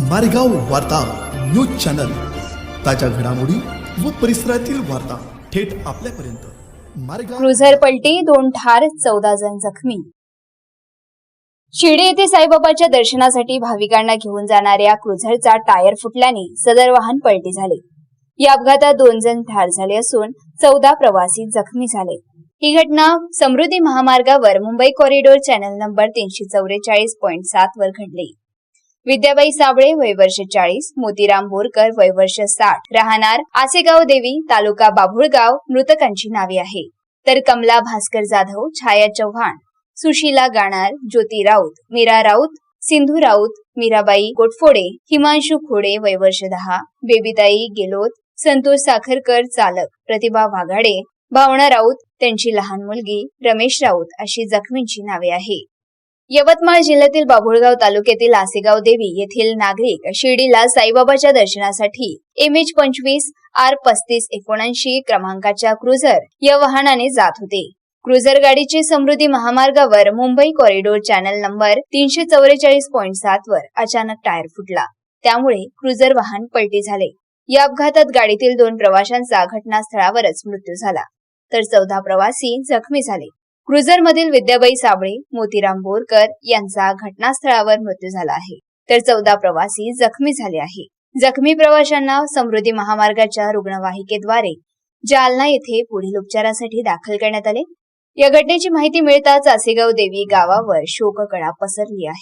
मारेगाव वार्ता news channel. ताज्या घडामोडी व परिसरातील वार्ता थेट आपल्यापर्यंत. मारेगाव क्रुझर पलटी दोन ठार चौदा जण जखमी. शिर्डी येथे साईबाबाच्या दर्शनासाठी भाविकांना घेऊन जाणाऱ्या क्रुझरचा टायर फुटल्याने सदर वाहन पलटी झाले. या अपघातात दोन जण ठार झाले असून चौदा प्रवासी जखमी झाले. ही घटना समृद्धी महामार्गावर मुंबई कॉरिडोर चॅनल नंबर तीनशे चौवेचाळीस पॉईंट सात वर घडली. विद्याबाई साबळे वय वर्ष चाळीस मोतीराम बोरकर वय वर्ष साठ. राहणार आसेगाव देवी तालुका बाभुळगाव मृतकांची नावे आहे. तर कमला भास्कर जाधव छाया चव्हाण. सुशीला गाणार ज्योती राऊत. मीरा राऊत सिंधू राऊत मीराबाई गोटफोडे हिमांशू खोडे वय वर्ष दहा. बेबीताई गेलोत संतोष साखरकर चालक. प्रतिभा वाघाडे भावना राऊत त्यांची लहान मुलगी रमेश राऊत अशी जखमींची नावे आहे. यवतमाळ जिल्ह्यातील बाभुळगाव तालुक्यातील आसेगाव देवी येथील नागरिक शिर्डीला साईबाबाच्या दर्शनासाठी एम एच पंचवीस आर पस्तीस एकोणऐंशी क्रमांकाच्या क्रुझर या वाहनाने जात होते. क्रुझर गाडीची समृद्धी महामार्गावर मुंबई कॉरिडोर चॅनल नंबर तीनशे चौवेचाळीस पॉईंट सात वर अचानक टायर फुटला. त्यामुळे क्रुझर वाहन पलटी झाले. या अपघातात गाडीतील दोन प्रवाशांचा घटनास्थळावरच मृत्यू झाला. तर चौदा प्रवासी जखमी झाले. क्रुझरमधील विद्याबाई साबळे मोतीराम बोरकर यांचा घटनास्थळावर मृत्यू झाला आहे. तर चौदा प्रवासी जखमी झाले आहे. जखमी प्रवाशांना समृद्धी महामार्गाच्या रुग्णवाहिकेद्वारे जालना येथे पुढील उपचारासाठी दाखल करण्यात आले. या घटनेची माहिती मिळताच आसेगाव देवी गावावर शोककळा पसरली आहे.